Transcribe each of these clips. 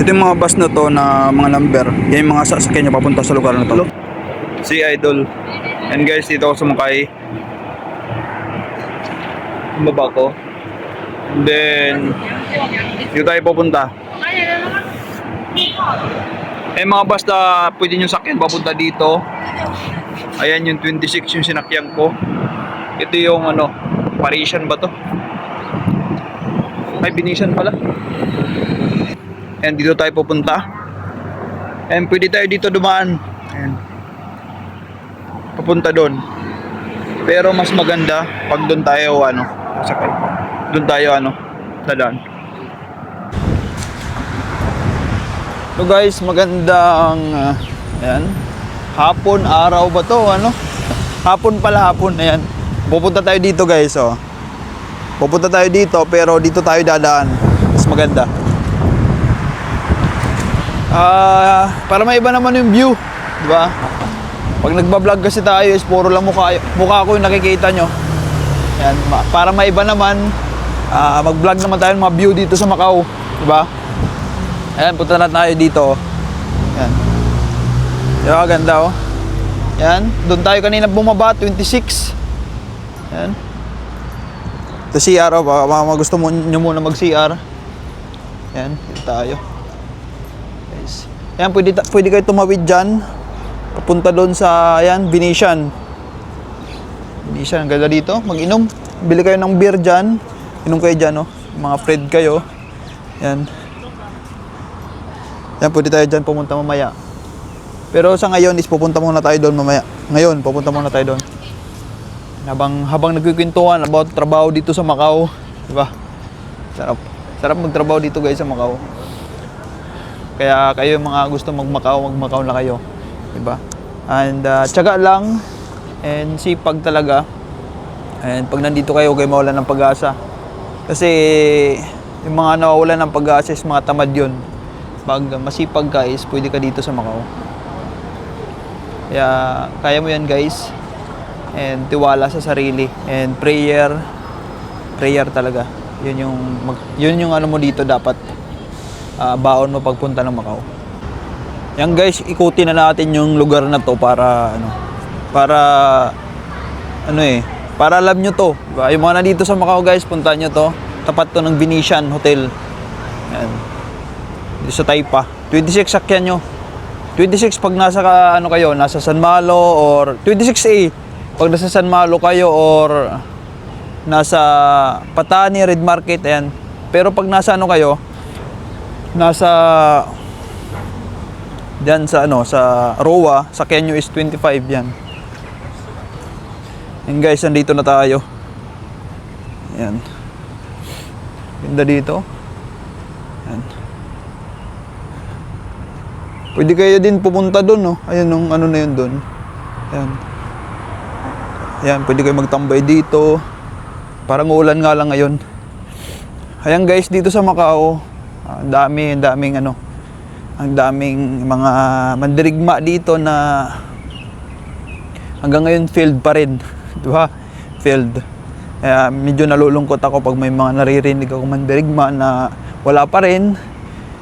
Ito yung mga bus na to na mga number. Yan yung mga sasakyan niya papunta sa lugar na to. Si Idol. And guys, dito ako sumakay. Baba ko. And then, dito tayo pupunta. Eh mga bus na pwede nyo sakyan papunta dito. Ayan yung 26 yung sinakyan ko. Ito yung ano, Parisian ba to? Ay, Venetian pala. Ayan, dito tayo pupunta. Ayan, pwede tayo dito dumaan. Ayan. Papunta doon. Pero mas maganda pag doon tayo ano, sakay. Doon tayo ano, dadaan. So guys, magandang uh, ayan. Hapon, araw ba to? Ano? Hapon pala, hapon. Ayan. Pupunta tayo dito guys, oh. Pupunta tayo dito, pero dito tayo dadaan. Mas maganda. Ah, para may iba naman yung view, di ba? Pag nagba-vlog kasi tayo, is puro lang mukha, mukha ko yung nakikita nyo. Ayan, ma- para may iba naman, ah, mag-vlog naman tayo ng mga view dito sa Macau, di ba? Ayan, punta na tayo dito. Ayan. Di ba, ganda oh. Ayan, doon tayo kanina bumaba, 26. Ayan. Ito CR, oh, baka gusto mo nyo muna mag-CR. Ayan, dito tayo. Ayan, pwede, pwede kayo tumawid dyan. Papunta doon sa, ayan, Venetian. Venetian, ang ganda dito. Mag-inom. Bili kayo ng beer dyan. Inom kayo dyan, oh. Mga friend kayo. Ayan. Ayan, pwede tayo dyan pumunta mamaya. Pero sa ngayon is pupunta muna tayo doon mamaya. Ngayon, pupunta muna tayo doon. Habang habang nagkikwentuhan about trabaho dito sa Macau, 'di ba? Sarap. Sarap magtrabaho dito guys sa Macau. Kaya kayo mga gusto mag-Macau, mag-Macau na kayo, 'di ba? And uh, tiyaga lang and sipag talaga. And pag nandito kayo, kayo mawalan ng pag-asa. Kasi yung mga nawawalan ng pag-asa is mga tamad yun. Pag masipag ka is pwede ka dito sa Macau. Kaya kaya mo yan guys. And tiwala sa sarili and prayer prayer talaga. Yun yung mag, yun yung ano mo dito dapat ah, baon mo pagpunta ng Macau. Yan guys, ikutin na natin yung lugar na to para ano para ano eh, para alam nyo to. Diba? Yung mga nandito sa Macau guys, punta nyo to. Tapat to ng Venetian Hotel. Yan. Dito sa Taipa. 26 sakyan nyo. 26 pag nasa ka, ano kayo, nasa San Malo or 26A pag nasa San Malo kayo or nasa Patani, Red Market, ayan. Pero pag nasa ano kayo, nasa diyan sa ano, sa Roa, sa Kenyo is 25 yan. And guys, nandito na tayo. Ayan. Ganda dito. Ayan. Pwede kayo din pumunta doon, no? Ayan, nung ano na yun doon. Ayan. Ayan, pwede kayo magtambay dito. Parang uulan nga lang ngayon. Ayan guys, dito sa Macau, ang dami, ang daming ano, ang daming mga mandirigma dito na hanggang ngayon failed pa rin. Di ba? Failed. Kaya medyo nalulungkot ako pag may mga naririnig ako mandirigma na wala pa rin.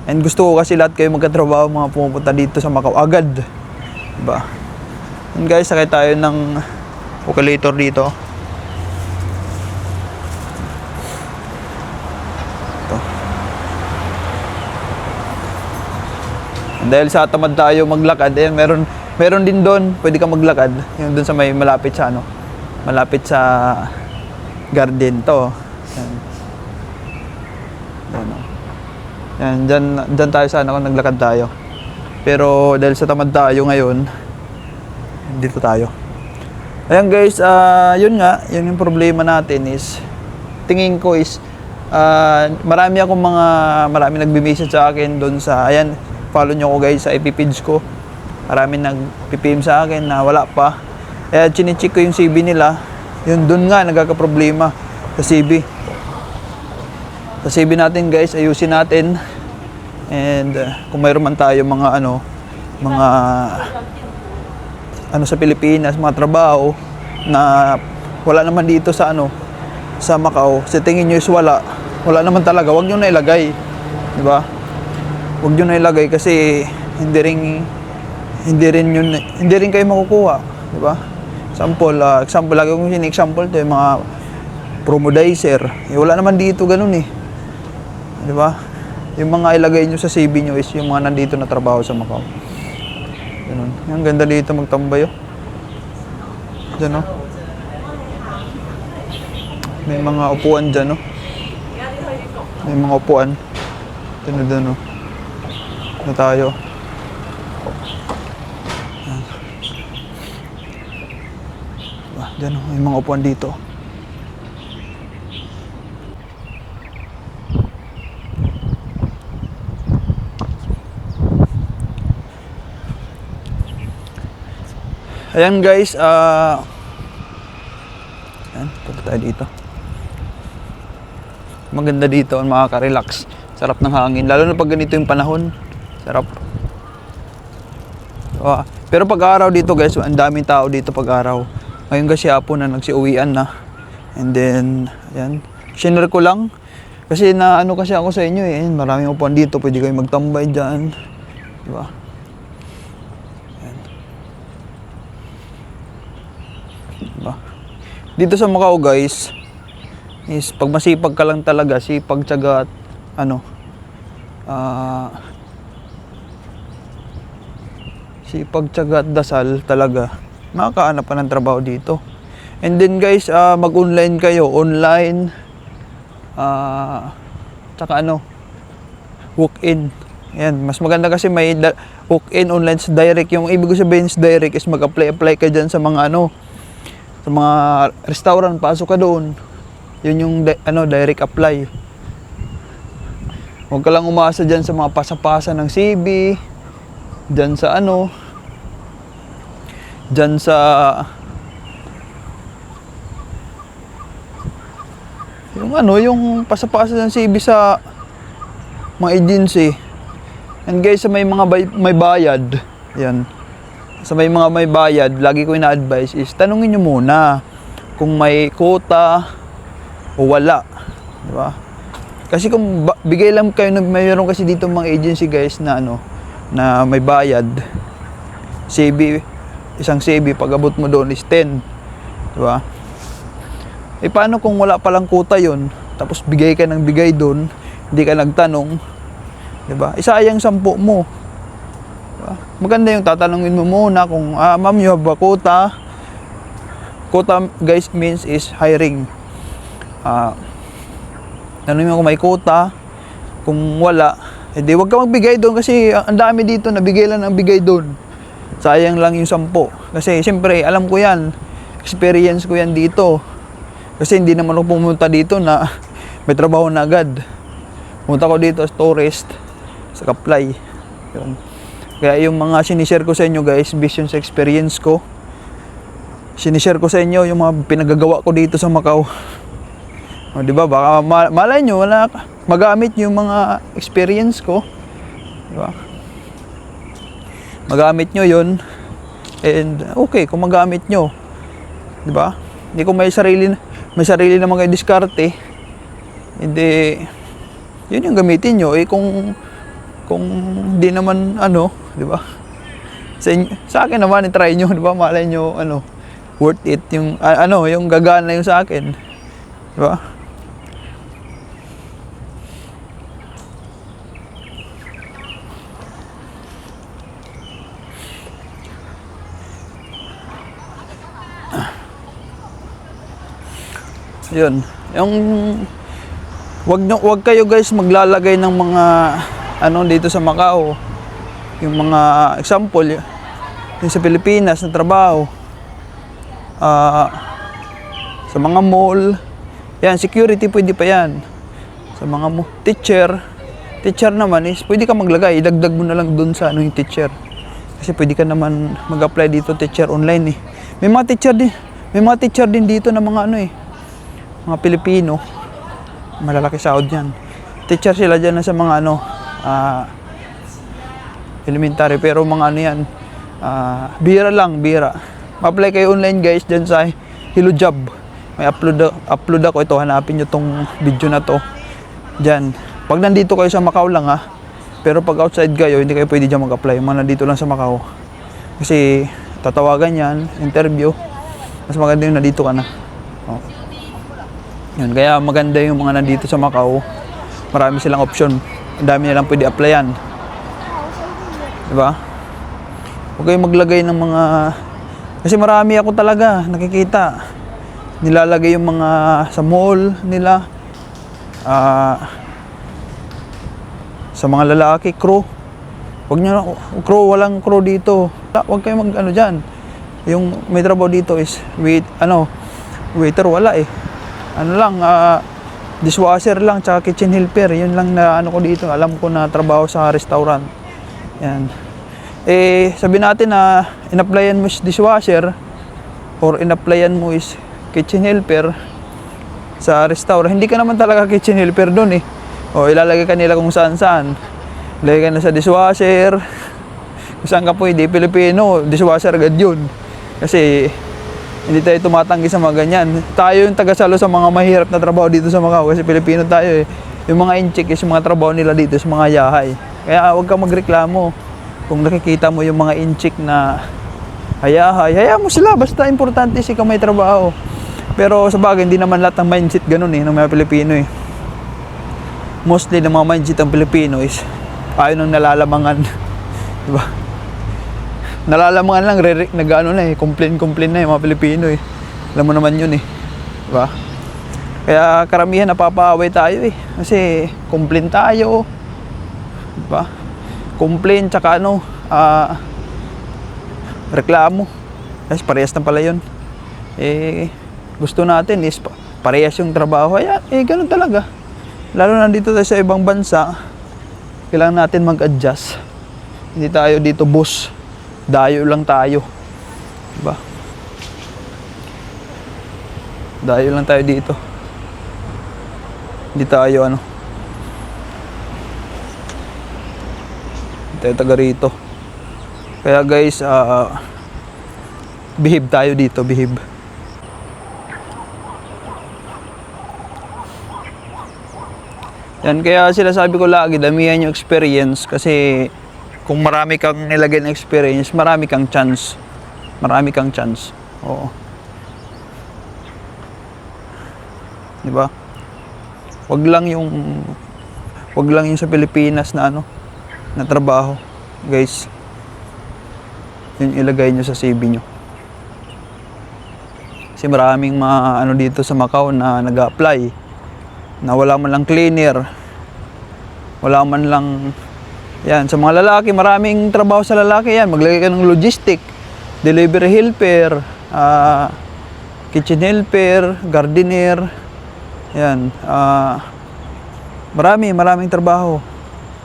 And gusto ko kasi lahat kayo magkatrabaho, mga pumupunta dito sa Macau agad. Diba? And guys, sakay tayo ng calculator dito. Dahil sa tamad tayo maglakad, eh, meron, meron din doon, pwede ka maglakad. Yung doon sa may malapit sa ano, malapit sa garden to. Yan. Yan, oh. Yan, dyan, dyan tayo sana kung naglakad tayo. Pero dahil sa tamad tayo ngayon, dito tayo. Ayan guys, ah yun nga, yun yung problema natin is, tingin ko is, ah marami akong mga, marami nagbi-message sa akin doon sa, ayan, follow nyo ko guys sa page ko. Marami nag-PPM sa akin na wala pa. Kaya chinecheck ko yung CV nila, yun doon nga, nagkakaproblema sa CV. Sa CV natin guys, ayusin natin. And uh, kung mayroon man tayo mga ano, mga ano sa Pilipinas, mga trabaho na wala naman dito sa ano, sa Macau. Sa tingin nyo is wala. Wala naman talaga. Huwag nyo na ilagay. Di ba? Huwag nyo na ilagay kasi hindi rin hindi rin yun hindi rin kayo makukuha, di ba? Example, ah, example lagi kong example to yung mga promodizer. Eh, wala naman dito ganun eh. Di ba? Yung mga ilagay nyo sa CV nyo is yung mga nandito na trabaho sa Macau. Ganun. Ang ganda dito magtambay oh. Diyan. May mga upuan dyan oh. May mga upuan. Ito na dun oh. Na tayo. Yan. Ah, dyan oh. May mga upuan dito. Ayan guys, ah Ayan, punta tayo dito. Maganda dito, makaka-relax. Sarap ng hangin, lalo na pag ganito yung panahon. Sarap. Ah, pero pag araw dito guys, ang daming tao dito pag araw. Ngayon kasi hapon na nagsiuwian na. And then, ayan, shinare ko lang. Kasi na ano kasi ako sa inyo eh, Ayan, maraming upuan dito, pwede kayo magtambay dyan. Di ba? Diba? Dito sa Macau guys, is pag masipag ka lang talaga, sipag, tiyaga at ano, ah, sipag, tiyaga at dasal talaga, makakahanap ka ng trabaho dito. And then guys, ah, mag-online kayo, online, ah, tsaka ano, walk-in. Yan, mas maganda kasi may da- walk-in online sa direct. Yung ibig ko sabihin sa direct is mag-apply-apply ka dyan sa mga ano, sa mga restaurant, pasok ka doon. Yun yung di- ano, direct apply. Huwag ka lang umasa dyan sa mga pasapasa ng CB, dyan sa ano, dyan sa yung ano, yung pasapasa ng CB sa mga agency. And guys, sa may mga bay- may bayad, yan, sa may mga may bayad, lagi ko ina-advise is tanungin nyo muna kung may quota o wala. Di ba? Kasi kung bigay lang kayo, ng- mayroon kasi dito mga agency guys na ano, na may bayad. CB, isang CB, pag abot mo doon is 10. Di ba? Eh paano kung wala palang quota yon tapos bigay ka ng bigay doon, hindi ka nagtanong, 'di ba? Isayang sampu mo. Diba? Maganda yung tatanungin mo muna kung, ah, ma'am, you have a quota. Quota, guys, means is hiring. Ah, tanungin mo kung may quota. Kung wala, edi wag ka magbigay doon kasi ang dami dito, nabigay lang ng bigay doon. Sayang lang yung sampu. Kasi, siyempre, alam ko yan. Experience ko yan dito. Kasi hindi naman ako pumunta dito na may trabaho na agad. Pumunta ko dito as tourist sa Kaplay. Yun. Kaya yung mga sinishare ko sa inyo guys, based sa experience ko. Sinishare ko sa inyo yung mga pinagagawa ko dito sa Macau. O, di ba? Baka ma- malay nyo, wala, magamit yung mga experience ko. Di ba? Magamit nyo yun. And okay, kung magamit nyo. Di ba? Hindi kung may sarili, may sarili naman kayo diskarte. Hindi, yun yung gamitin nyo. Eh kung, kung hindi naman ano, di ba? Sa, inyo, sa akin naman, i-try nyo, di ba? Malay nyo, ano, worth it yung, ano, yung gagana yung sa akin. Di ba? Yun. Yung wag nyo, wag kayo guys maglalagay ng mga ano dito sa Macau. Yung mga example yung sa Pilipinas na trabaho. Ah sa mga mall. Yan, security pwede pa yan. Sa mga teacher, teacher naman is pwede ka maglagay, idagdag mo na lang doon sa ano yung teacher. Kasi pwede ka naman mag-apply dito teacher online eh. May mga teacher din, may mga teacher din dito na mga ano eh, mga Pilipino. Malalaki sahod yan. Teacher sila dyan na sa mga ano, ah, elementary. Pero mga ano yan, ah, bira lang, bira. Ma-apply kayo online guys dyan sa Hello Job. May upload, upload ako ito. Hanapin nyo tong video na to. Dyan. Pag nandito kayo sa Macau lang ha, Pero pag outside kayo, hindi kayo pwede dyan mag-apply. Mga nandito lang sa Macau. Kasi tatawagan yan, interview. Mas maganda yung nandito ka na. Oh. Yun, kaya maganda yung mga nandito sa Macau. Marami silang option. Ang dami nilang pwede applyan. Diba? Huwag kayong maglagay ng mga... Kasi marami ako talaga nakikita. Nilalagay yung mga sa mall nila. Ah... sa mga lalaki, crew. Huwag nyo, crew, walang crew dito. Huwag kayo mag, ano dyan. Yung may trabaho dito is, wait, ano, waiter, wala eh. Ano lang, ah, dishwasher lang, tsaka kitchen helper. Yun lang na ano ko dito. Alam ko na trabaho sa restaurant. Yan. Eh, sabi natin na in-applyan mo is dishwasher or in-applyan mo is kitchen helper sa restaurant. Hindi ka naman talaga kitchen helper doon eh. O ilalagay ka nila kung saan saan. Ilagay ka na sa dishwasher. Kung saan ka pwede, Pilipino, dishwasher agad yun. Kasi hindi tayo tumatanggi sa mga ganyan. Tayo yung tagasalo sa mga mahirap na trabaho dito sa Macau kasi Pilipino tayo eh. Yung mga inchik is yung mga trabaho nila dito sa mga yahay. Kaya huwag kang magreklamo. Kung nakikita mo yung mga inchik na hayahay, hayaan mo sila. Basta importante si may trabaho. Pero sa bagay, hindi naman lahat ng mindset ganun eh, ng mga Pilipino eh. Mostly ng mga mindset ng Pilipino is ayaw nang nalalamangan. diba? Nalalamangan lang, re nag ano na eh, complain-complain na yung mga Pilipino eh. Alam mo naman yun eh. Diba? Kaya karamihan napapaaway tayo eh. Kasi complain tayo. Diba? Complain tsaka ano, ah, reklamo. Guys, parehas na pala yun. Eh, gusto natin is pa- parehas yung trabaho. Ayan, eh, ganun talaga. Lalo na dito tayo sa ibang bansa, kailangan natin mag-adjust. Hindi tayo dito boss. Dayo lang tayo. Diba? Dayo lang tayo dito. Hindi tayo ano. Hindi tayo taga rito. Kaya guys, ah behave tayo dito, behave. Yan, kaya sila sabi ko lagi, damihan yung experience kasi kung marami kang nilagay ng experience, marami kang chance. Marami kang chance. Oo. Di ba? Wag lang yung wag lang yung sa Pilipinas na ano, na trabaho. Guys, yun ilagay nyo sa CV nyo. Kasi maraming mga ano dito sa Macau na nag-apply na wala man lang cleaner, wala man lang yan, sa mga lalaki, maraming trabaho sa lalaki yan. Maglagay ka ng logistic, delivery helper, ah, kitchen helper, gardener, yan, ah, marami, maraming trabaho.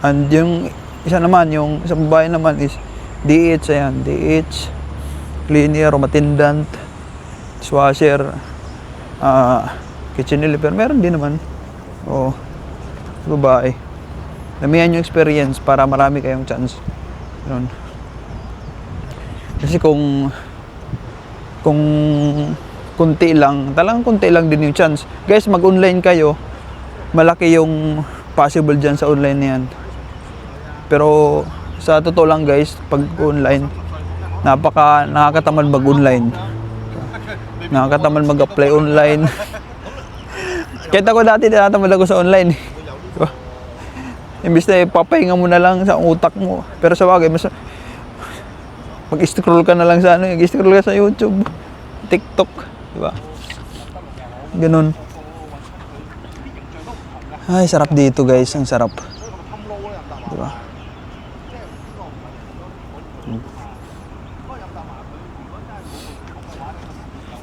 And yung isa naman, yung sa babae naman is DH, ayan, DH, cleaner, room attendant, dishwasher, ah, kitchen helper, meron din naman. Sa babae. Damihan yung experience para marami kayong chance. Yun. Kasi kung kung kunti lang, talagang kunti lang din yung chance. Guys, mag-online kayo, malaki yung possible dyan sa online na yan. Pero sa totoo lang guys, pag online, napaka nakakatamad mag-online. Nakakatamad mag-apply online. Kahit ako dati, tinatamad ako sa online. Diba? Imbis na ipapahinga mo na lang sa utak mo. Pero sa bagay, mas mag-scroll ka na lang sa ano, mag-scroll ka sa YouTube, TikTok, di ba? Ganun. Ay, sarap dito guys, ang sarap. Di ba?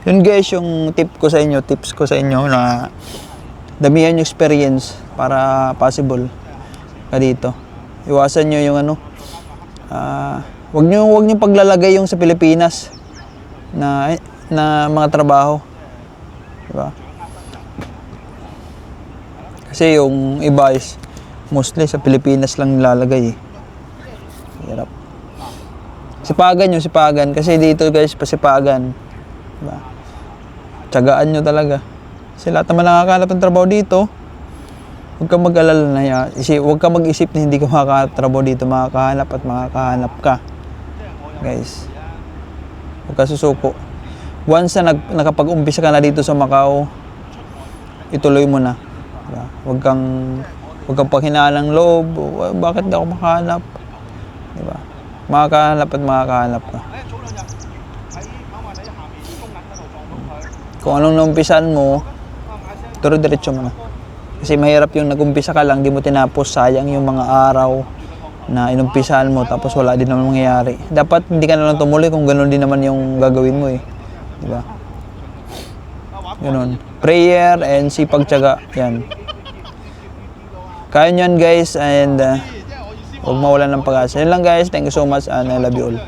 Yun guys, yung tip ko sa inyo, tips ko sa inyo na damihan yung experience para possible ka dito. Iwasan nyo yung ano, ah, wag nyo, wag nyo paglalagay yung sa Pilipinas na, na mga trabaho. Diba? Kasi yung iba is mostly sa Pilipinas lang nilalagay eh. Hirap. Sipagan nyo, sipagan. Kasi dito guys, pasipagan. Diba? Tsagaan nyo talaga. Kasi lahat naman nakakahanap ng trabaho dito. Huwag kang mag-alala na yan. Isi, huwag kang mag-isip na hindi ka makakatrabaho dito, makakahanap at makakahanap ka. Guys. Huwag ka susuko. Once na nag, nakapag-umpisa ka na dito sa Macau, ituloy mo na. Diba? Huwag kang huwag kang panghinaan ng loob. "Wa- Bakit di ako makahanap? Diba? Makakahanap at makakahanap ka. Kung anong naumpisan mo, turo diretso mo na. Kasi mahirap yung nag-umpisa ka lang, di mo tinapos, sayang yung mga araw na inumpisahan mo tapos wala din naman mangyayari. Dapat hindi ka na lang tumuloy kung gano'n din naman yung gagawin mo eh. Di ba? Ganun. Prayer and sipag tiyaga. Yan. Kaya nyo guys and uh, huwag mawalan ng pag-asa. Yan lang guys. Thank you so much and I love you all.